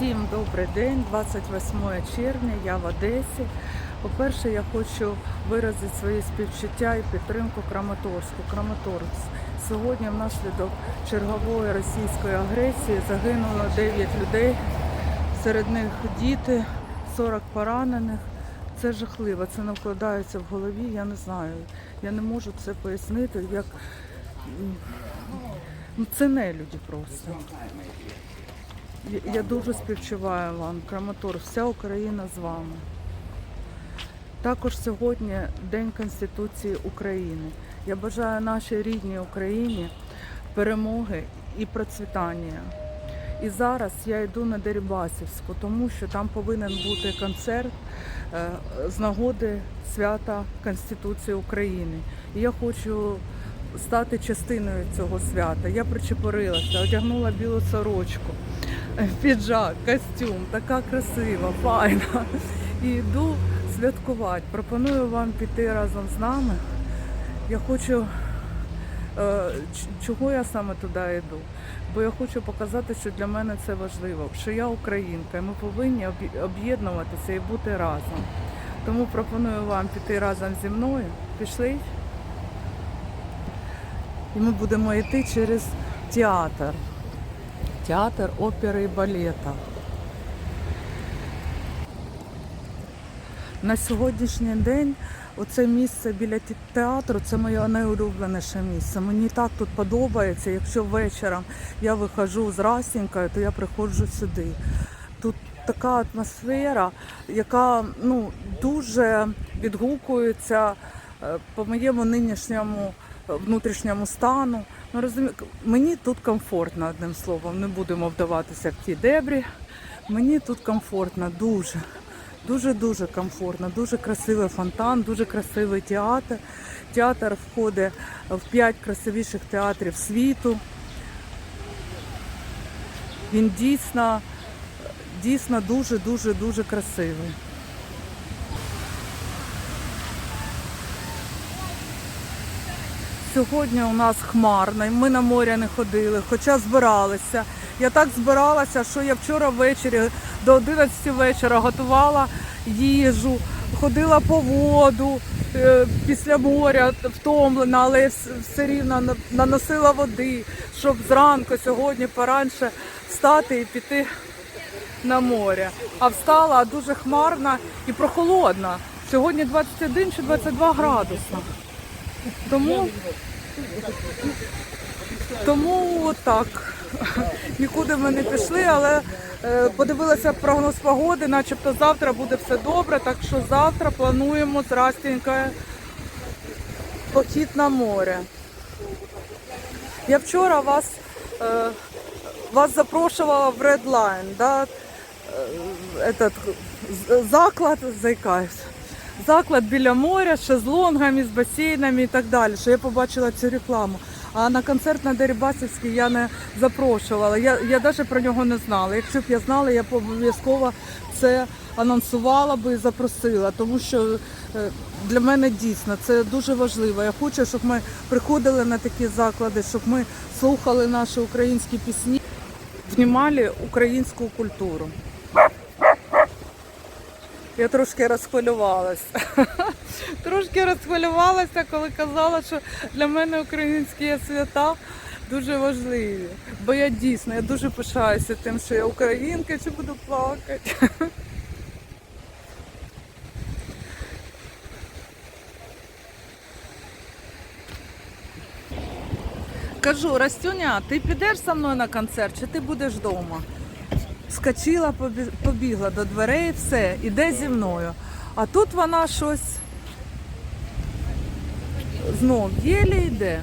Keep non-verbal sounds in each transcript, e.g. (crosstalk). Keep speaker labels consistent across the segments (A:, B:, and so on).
A: Всім добрий день, 28 червня, я в Одесі. По-перше, я хочу виразити свої співчуття і підтримку Краматорську. Краматорськ. Сьогодні внаслідок чергової російської агресії загинуло 9 людей, серед них діти, 40 поранених. Це жахливо, це не вкладається в голові, я не знаю. Я не можу це пояснити, як ну, це не люди просто. Я- дуже співчуваю вам, Краматор, вся Україна з вами. Також сьогодні День Конституції України. Я бажаю нашій рідній Україні перемоги і процвітання. І зараз я йду на Дерибасівську, тому що там повинен бути концерт е, з нагоди свята Конституції України. І я хочу стати частиною цього свята. Я причепорилася, одягнула білу сорочку, піджак, костюм, така красива, файна. І йду святкувати. Пропоную вам піти разом з нами. Я хочу, е, чого я саме туди йду? Бо я хочу показати, що для мене це важливо, що я українка, і ми повинні об'єднуватися і бути разом. Тому пропоную вам піти разом зі мною. Пішли? І ми будемо йти через театр. Театр опери і балета. На сьогоднішній день оце місце біля театру це моє найулюбленіше місце. Мені так тут подобається. Якщо вечором я виходжу з Расінькою, то я приходжу сюди. Тут така атмосфера, яка ну, дуже відгукується е, по моєму нинішньому внутрішньому стану. Ну, розумі... Мені тут комфортно, одним словом, не будемо вдаватися в ті дебрі. Мені тут комфортно, дуже. Дуже-дуже комфортно, дуже красивий фонтан, дуже красивий театр. Театр входить в п'ять красивіших театрів світу. Він дійсно, дійсно дуже-дуже дуже красивий. Сьогодні у нас хмарно, ми на моря не ходили, хоча збиралися. Я так збиралася, що я вчора ввечері до 11 вечора готувала їжу, ходила по воду е, після моря втомлена, але вс- все рівно наносила води, щоб зранку сьогодні поранше встати і піти на море. А встала дуже хмарна і прохолодна. Сьогодні 21 чи 22 градуса. Тому, тому отак. Нікуди ми не пішли, але е, подивилася прогноз погоди, начебто завтра буде все добре, так що завтра плануємо з похід на море. Я вчора вас, е, вас запрошувала в Red Line, да? е, этот, заклад, заикаюсь. Заклад біля моря з шезлонгами, з басейнами і так далі. Що я побачила цю рекламу. А на концерт на Дерибасівській я не запрошувала. Я, я навіть про нього не знала. Якщо б я знала, я б обов'язково це анонсувала би і запросила, тому що е, для мене дійсно це дуже важливо. Я хочу, щоб ми приходили на такі заклади, щоб ми слухали наші українські пісні, внімали українську культуру. Я трошки розхвилювалася. (laughs) трошки розхвилювалася, коли казала, що для мене українські свята дуже важливі. Бо я дійсно я дуже пишаюся тим, що я українка, чи буду плакати. (laughs) Кажу, Растюня, ти підеш зі мною на концерт, чи ти будеш вдома? Скочила, побігла до дверей, все, іде зі мною. А тут вона щось знов єлі йде.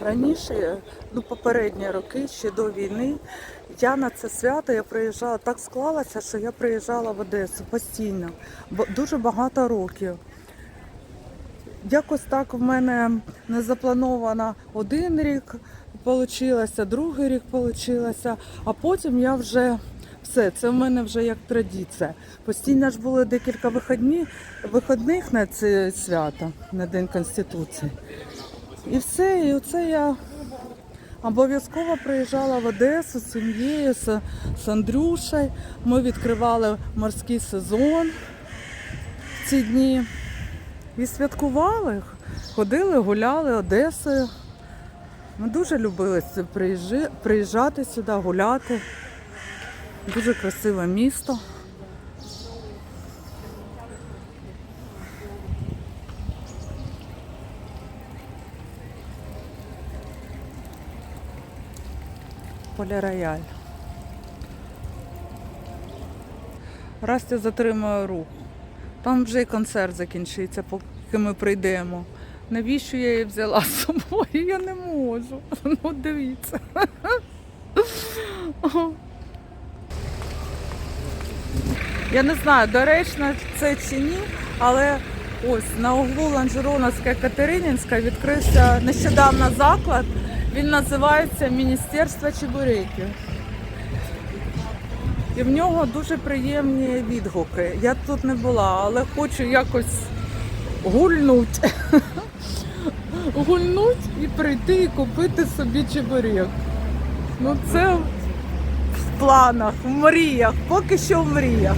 A: Раніше, ну попередні роки, ще до війни, я на це свято я приїжджала, так склалося, що я приїжджала в Одесу постійно, бо дуже багато років. Якось так в мене не заплановано один рік вийшло, другий рік вийшло, а потім я вже Все, це в мене вже як традиція. Постійно ж було декілька вихідні, вихідних на це свято, на День Конституції. І все, і оце я обов'язково приїжджала в Одесу з сім'єю, з, з Андрюшею. Ми відкривали морський сезон в ці дні. І святкували, ходили, гуляли Одесою. Ми дуже любили приїжджати сюди, гуляти. Дуже красиве місто. Поля Рояль. Растя затримує рух. Там вже і концерт закінчиться, поки ми прийдемо. Навіщо я її взяла з собою? Я не можу. Ну, дивіться. Я не знаю, доречно це чи ні, але ось на углу Ланжероновська Катеринінська відкрився нещодавно заклад. Він називається Міністерство чебуреків. І в нього дуже приємні відгуки. Я тут не була, але хочу якось гульнуть. (laughs) Гульнуть і прийти і купити собі чебурек. Ну це в планах, в мріях, поки що в мріях.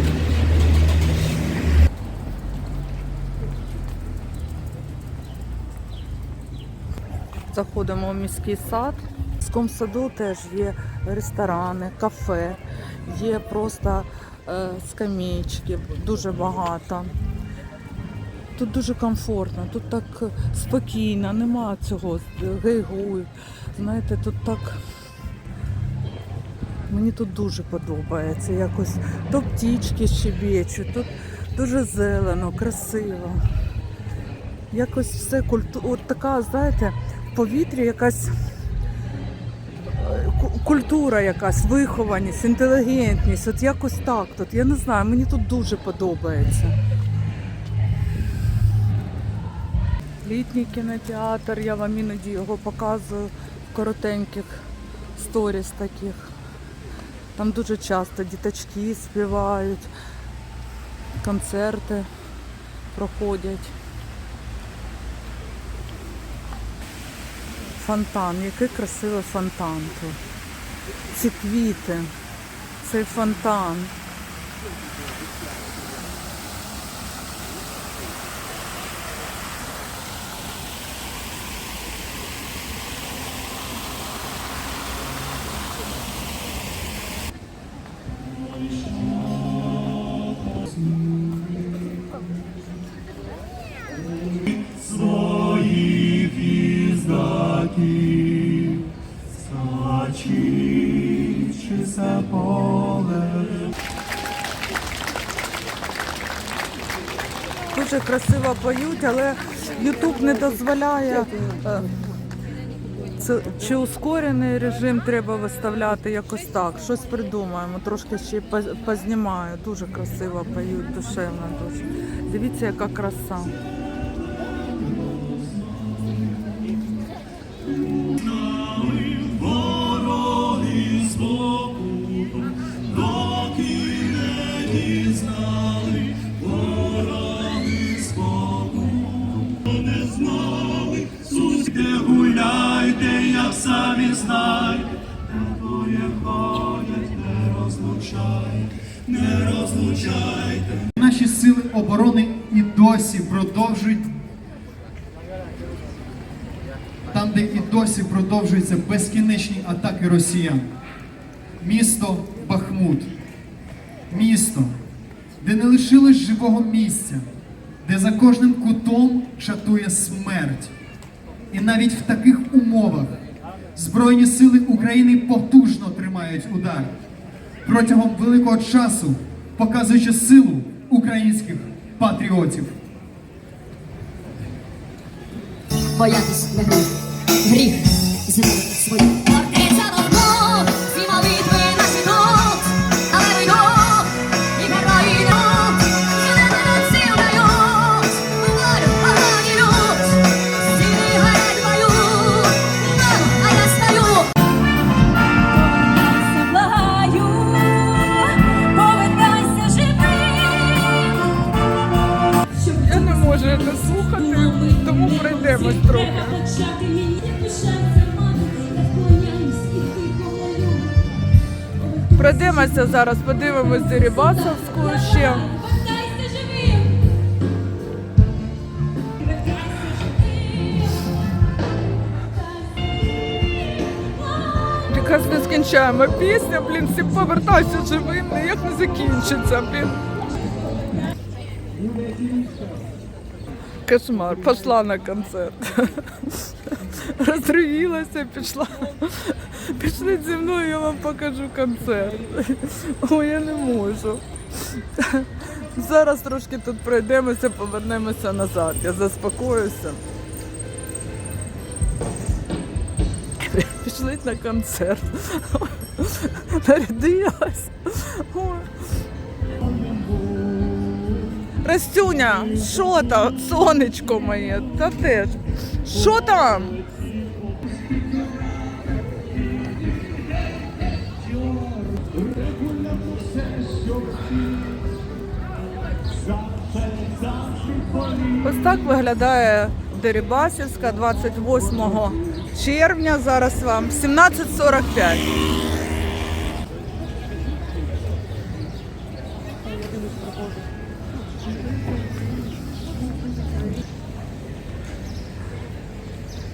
A: Заходимо в міський сад. В міському саду теж є ресторани, кафе, є просто е, скамеечки, дуже багато. Тут дуже комфортно, тут так спокійно, нема цього гей-гуй. Знаєте, тут так. Мені тут дуже подобається. Якось то птічки щебечуть, тут дуже зелено, красиво. Якось все культу... От така, знаєте, повітрі якась е, культура якась, вихованість, інтелігентність. От якось так тут. Я не знаю, мені тут дуже подобається. Літній кінотеатр, я вам іноді його показую в коротеньких сторіс таких. Там дуже часто діточки співають, концерти проходять. Фонтан, який красивий фонтан тут. Ці квіти, цей фонтан. Красиво поють, але Ютуб не дозволяє. е, Це чи ускорений режим треба виставляти якось так. Щось придумаємо, трошки ще поз- познімаю. Дуже красиво поють, душевно дуже. Дивіться, яка краса.
B: Не розлучайте.
C: Наші сили оборони і досі продовжують там, де і досі продовжуються безкінечні атаки росіян. Місто Бахмут. Місто, де не лишилось живого місця, де за кожним кутом шатує смерть. І навіть в таких умовах Збройні сили України потужно тримають удар протягом великого часу, показуючи силу українських патріотів.
D: боятись не гріх, гріх знати свою.
A: Зараз, подивимось Дерибасовську ще. Якась нескінчаема пісня, блін, всі повертайся живим, ніяк не закінчиться, блін. Кошмар, пішла на концерт. Розривілася, пішла. Пішли зі мною, я вам покажу концерт. Ой, я не можу. Зараз трошки тут пройдемося, повернемося назад. Я заспокоюся. Пішли на концерт. Нарядилась. Растюня, що там? Сонечко моє, та теж. Що там? Ось так виглядає Дерибасівська 28 червня. Зараз вам 17.45.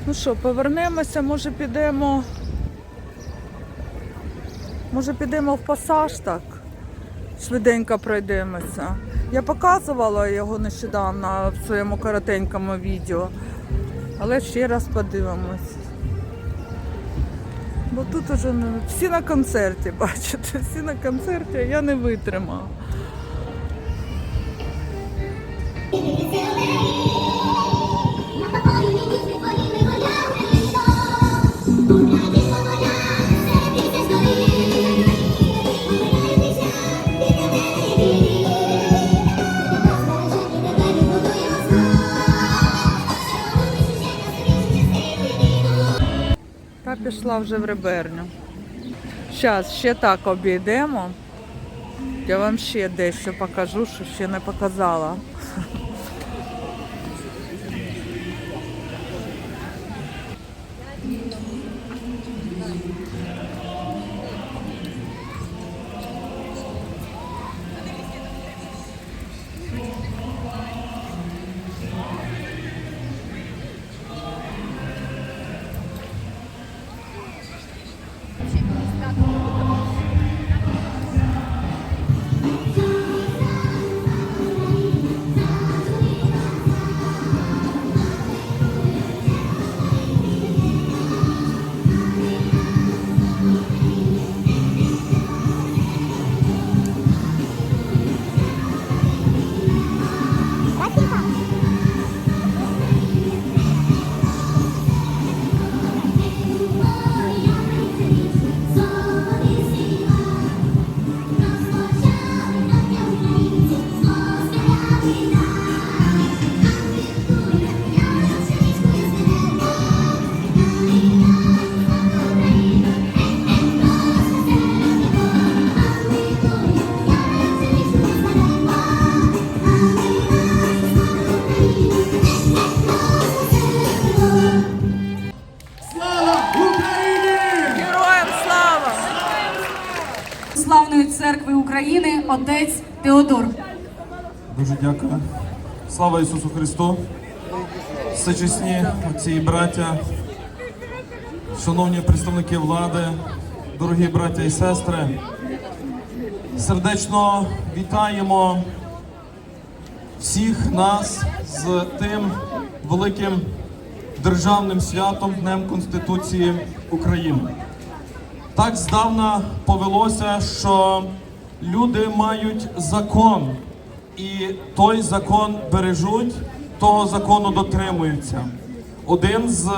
A: Ну що, повернемося, може підемо. Може підемо в пасаж так. Швиденько пройдемося. Я показувала його нещодавно в своєму коротенькому відео. Але ще раз подивимось. Бо тут уже всі на концерті, (laughs) бачите, всі на концерті, я не витримала. Пішла вже в реберню. Зараз ще так обійдемо. Я вам ще дещо покажу, що ще не показала.
E: Церкви України отець Теодор.
B: Дуже дякую. Слава Ісусу Христу! Всечесні отці і браття, шановні представники влади, дорогі браття і сестри, сердечно вітаємо всіх нас з тим великим державним святом Днем Конституції України. Так здавна повелося, що люди мають закон, і той закон бережуть, того закону дотримуються. Один з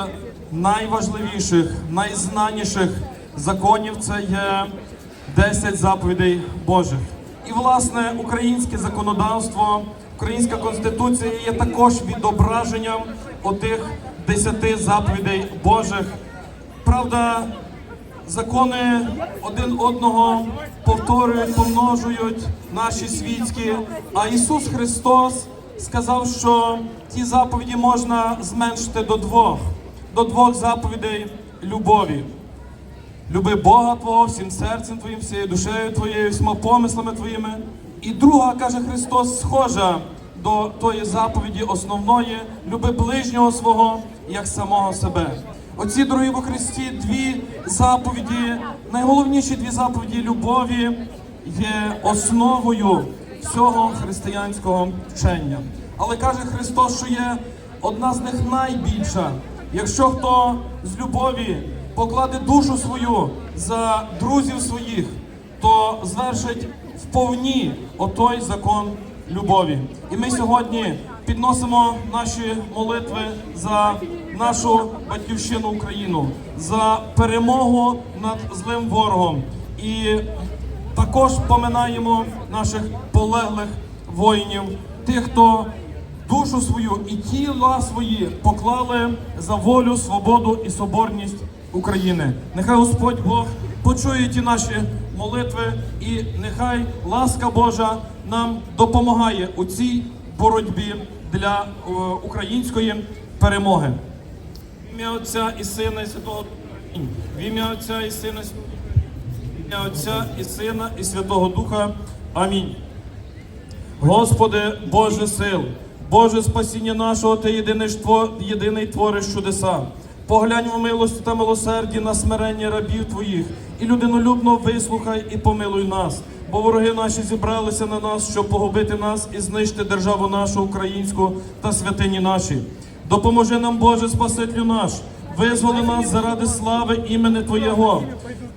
B: найважливіших, найзнаніших законів це є 10 заповідей Божих. І власне українське законодавство, українська конституція є також відображенням отих 10 заповідей Божих. Правда, закони один одного повторюють, помножують наші світські. А Ісус Христос сказав, що ті заповіді можна зменшити до двох, до двох заповідей любові. Люби Бога Твого всім серцем Твоїм, всією душею Твоєю, всіма помислами Твоїми. І друга, каже Христос, схожа до тої заповіді основної, люби ближнього свого як самого себе. Оці, дорогі во Христі, дві заповіді, найголовніші дві заповіді любові є основою всього християнського вчення. Але каже Христос, що є одна з них найбільша. Якщо хто з любові покладе душу свою за друзів своїх, то звершить вповні отой закон любові. І ми сьогодні підносимо наші молитви за нашу батьківщину Україну, за перемогу над злим ворогом. І також поминаємо наших полеглих воїнів, тих, хто душу свою і тіла свої поклали за волю, свободу і соборність України. Нехай Господь Бог почує ті наші молитви, і нехай ласка Божа нам допомагає у цій боротьбі для е, української перемоги. Ім'я Отця і Сина і Святого. В ім'я Отця і Сина в ім'я Отця і Сина і Святого Духа. Амінь. Господи, Боже сил, Боже спасіння нашого, Ти єдиний, єдиний твориш чудеса. Поглянь в милості та милосерді на смирення рабів Твоїх, і людинолюбно вислухай і помилуй нас. Бо вороги наші зібралися на нас, щоб погубити нас і знищити державу нашу українську та святині наші. Допоможи нам, Боже, Спасителю наш, визволи нас заради слави імени Твоєго.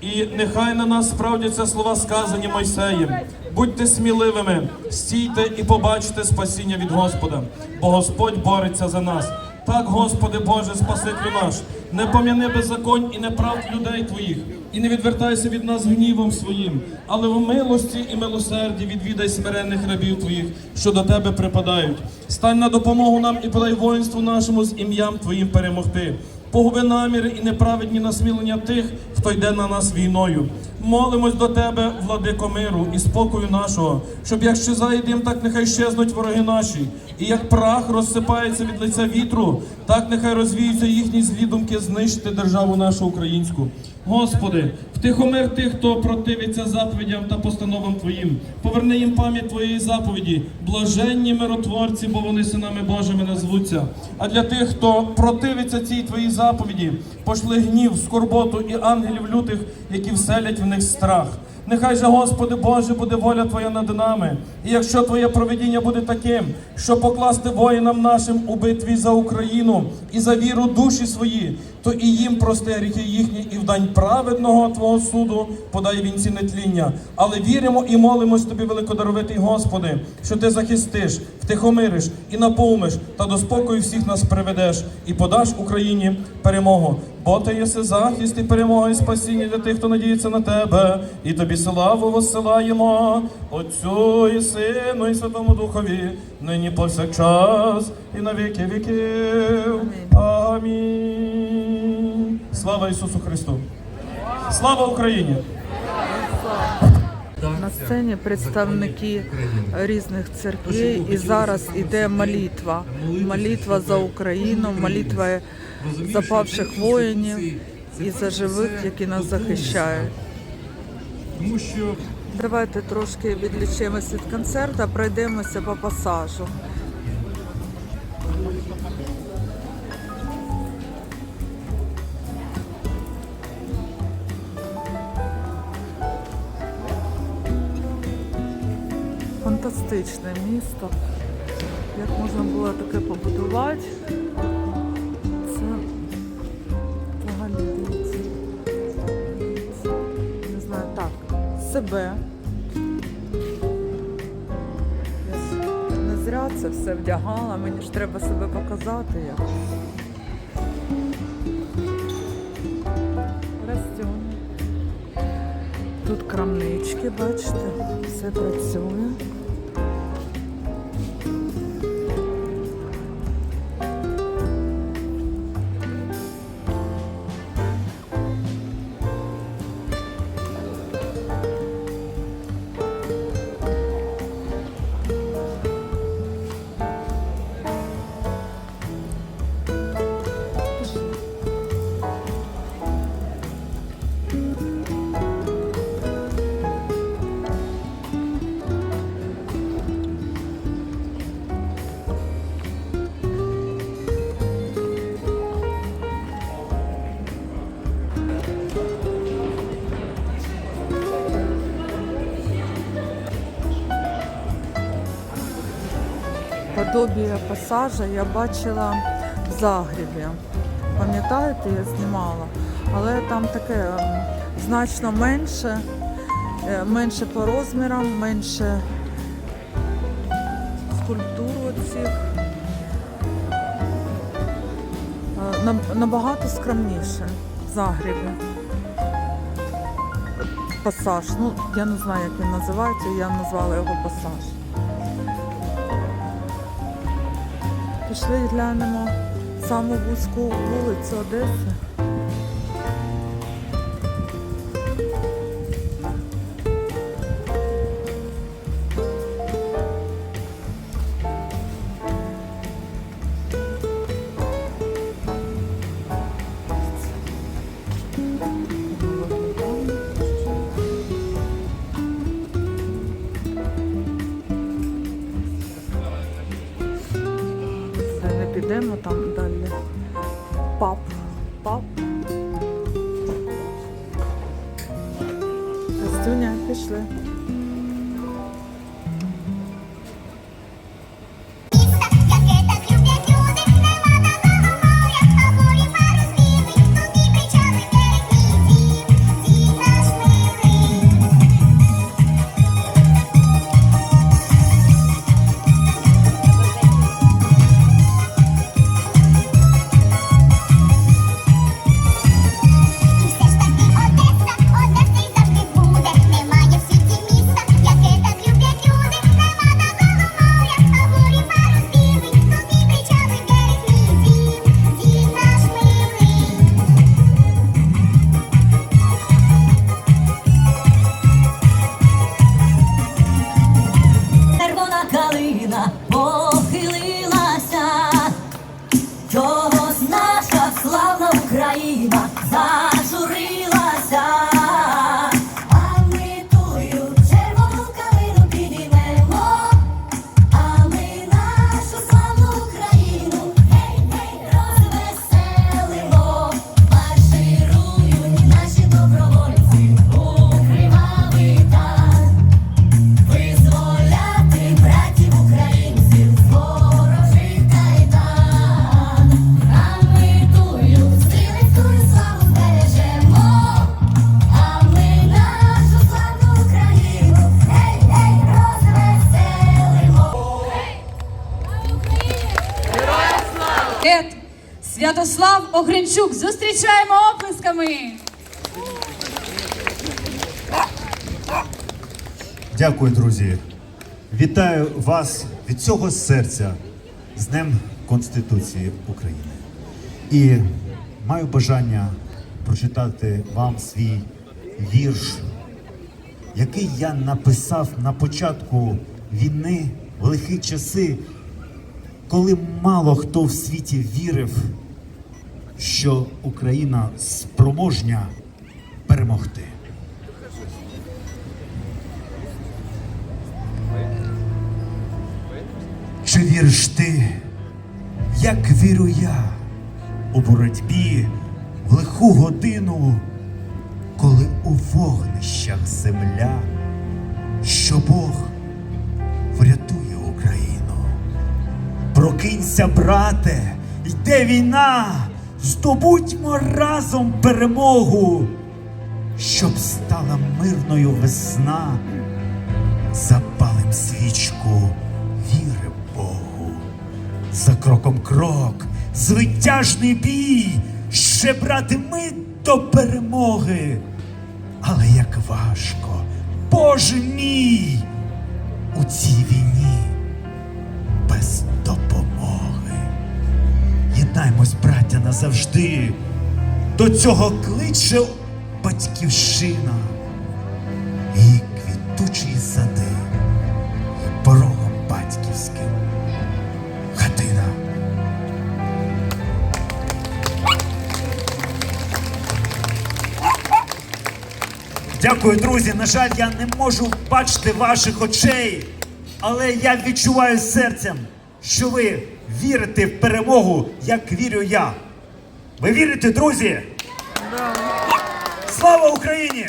B: І нехай на нас справдяться слова, сказані Мойсеєм. Будьте сміливими, стійте і побачите спасіння від Господа, бо Господь бореться за нас. Так, Господи Боже, Спасителю наш, не пом'яни беззаконь і неправд людей Твоїх, і не відвертайся від нас гнівом своїм, але в милості і милосерді відвідай смиренних рабів Твоїх, що до Тебе припадають. Стань на допомогу нам і подай воїнству нашому з ім'ям Твоїм перемогти. Погуби наміри і неправедні насмілення тих, хто йде на нас війною. Молимось до тебе, владико миру і спокою нашого, щоб як щезає дим, так нехай щезнуть вороги наші, і як прах розсипається від лиця вітру, так нехай розвіються їхні злідумки знищити державу нашу українську. Господи, втихомир тих, хто противиться заповідям та постановам Твоїм. Поверни їм пам'ять Твоєї заповіді, блаженні миротворці, бо вони синами Божими назвуться. А для тих, хто противиться цій Твоїй заповіді, пошли гнів, скорботу і ангелів лютих, які вселять в них страх. Нехай же, Господи Боже, буде воля Твоя над нами. І якщо Твоє проведіння буде таким, що покласти воїнам нашим у битві за Україну і за віру душі свої, то і їм прости гріхи їхні, і в дань праведного Твого суду подай вінці нетління. Але віримо і молимось Тобі, великодаровитий Господи, що Ти захистиш, втихомириш і наповниш, та до спокою всіх нас приведеш і подаш Україні перемогу. Бо ти єси захист і перемога і спасіння для тих, хто надіється на тебе, і тобі славу воссилаємо Отцю і Сину, і Святому Духові, нині повсякчас, і на віки віків. Амінь. Слава Ісусу Христу! Слава Україні!
A: На сцені представники різних церквей, і зараз іде молитва. Молитва за Україну, молитва за павших воїнів і за живих, які нас захищають.
F: Тому що
A: Давайте трошки відлічимося від концерту, пройдемося по пасажу. Фантастичне місто. Як можна було таке побудувати? Це взагалі. Не знаю, так. Себе. Я не зря це все вдягала, мені ж треба себе показати як. Костюм. Тут крамнички, бачите, все працює. Подобія пасажа я бачила в Загребі. Пам'ятаєте, я знімала, але там таке ем, значно менше, е, менше по розмірам, менше скульптур оцих. Е, Набагато скромніше в Загребі. Пасаж. Ну, я не знаю, як він називається, я назвала його пасаж. Пішли глянемо саму вузьку вулицю Одеси.
E: Святослав Зустрічаємо оплесками.
G: Дякую, друзі. Вітаю вас від цього серця з Днем Конституції України. І маю бажання прочитати вам свій вірш, який я написав на початку війни в лихі часи, коли мало хто в світі вірив, що Україна спроможня перемогти. Чи віриш ти, як вірю я у боротьбі в лиху годину, коли у вогнищах земля, що Бог врятує Україну? Прокинься, брате, йде війна, здобудьмо разом перемогу, щоб стала мирною весна запалим свічку віри Богу. За кроком крок, звитяжний бій, ще брати ми до перемоги. Але як важко, Боже мій, у цій війні Єднаймось, браття, назавжди. До цього кличе батьківщина і квітучі сади, і порогом батьківським хатина. Дякую, друзі. На жаль, я не можу бачити ваших очей, але я відчуваю серцем, що ви вірите в перемогу, як вірю я. Ви вірите, друзі? Слава Україні!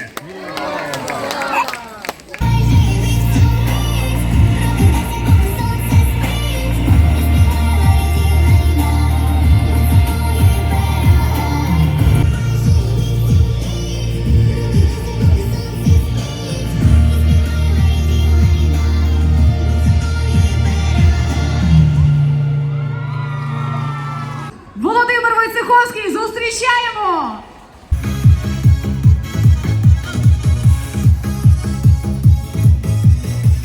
E: Зустрічаємо!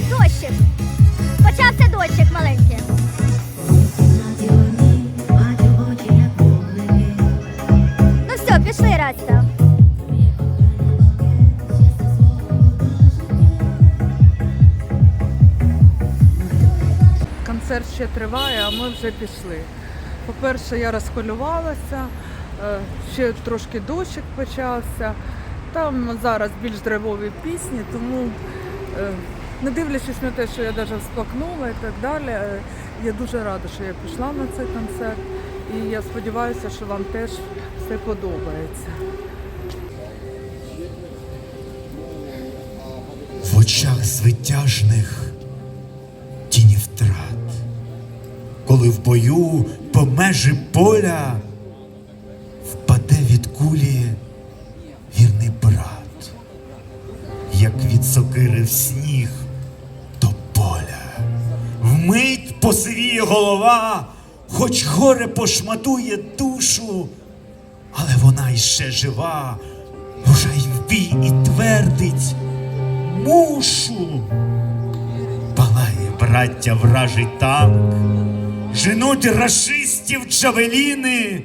H: Дощик. Почався дощик маленький. Ну все, пішли, Радьте.
A: Концерт ще триває, а ми вже пішли. По-перше, я розхвилювалася, е, ще трошки дощик почався. Там зараз більш драйвові пісні, тому е, не дивлячись на те, що я навіть всплакнула і так далі, е, я дуже рада, що я пішла на цей концерт. І я сподіваюся, що вам теж все подобається.
G: В очах звитяжних тіні втрат, коли в бою по межі поля впаде від кулі вірний брат, як від сокири в сніг до поля. Вмить посивіє голова, хоч горе пошматує душу, але вона іще жива, рушай в бій і твердить мушу. Палає, браття, вражий танк, женуть рашистів джавеліни,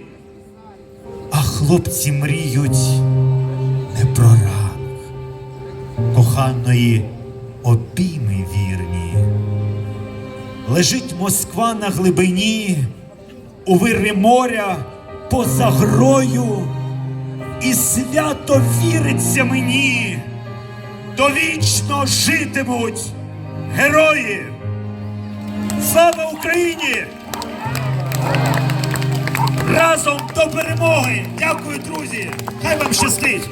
G: а хлопці мріють не про ранг, коханої обійми вірні. Лежить Москва на глибині, у вирі моря поза грою, і свято віриться мені довічно житимуть герої! Слава Україні! Разом до перемоги! Дякую, друзі! Хай вам щастить!